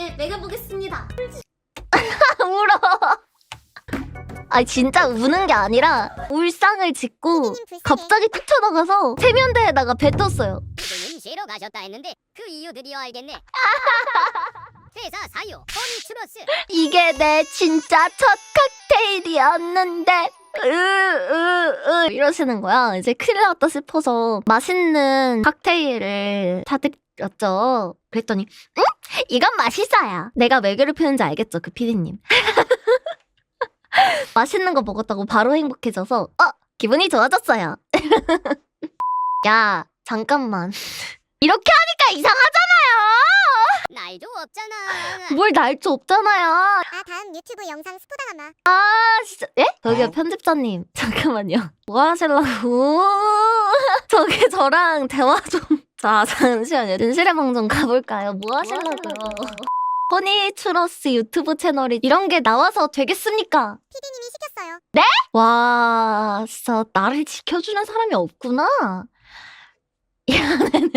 PD님께 매겨보겠습니다. 울어. 아 진짜 우는 게 아니라 울상을 짓고 갑자기 뛰쳐나가서 세면대에다가 뱉었어요. 쉬러 가셨다 했는데 그 이유 드디어 알겠네. 회사 사유 허니추러스 이게 내 진짜 첫 칵테일이었는데. 으, 으, 으, 이러시는 거야. 이제 큰일 났다 싶어서 맛있는 칵테일을 사드렸죠. 그랬더니, 응? 이건 맛있어요. 내가 왜 괴롭히는지 알겠죠, 그 피디님. 맛있는 거 먹었다고 바로 행복해져서, 어, 기분이 좋아졌어요. 야, 잠깐만. 이렇게 하니까 이상하잖아요! 날도 없잖아. 뭘 날조 없잖아요. 아 다음 유튜브 영상 스포당하마 아 진짜 예? 저기요 편집자님 잠깐만요 뭐 하실라고 저기 저랑 대화 좀 자 잠시만요. 진실의 방좀 가볼까요? 뭐 하실라고요? 허니 추러스 유튜브 채널이 이런 게 나와서 되겠습니까? 피디님이 시켰어요. 와 진짜 나를 지켜주는 사람이 없구나. 이 안에는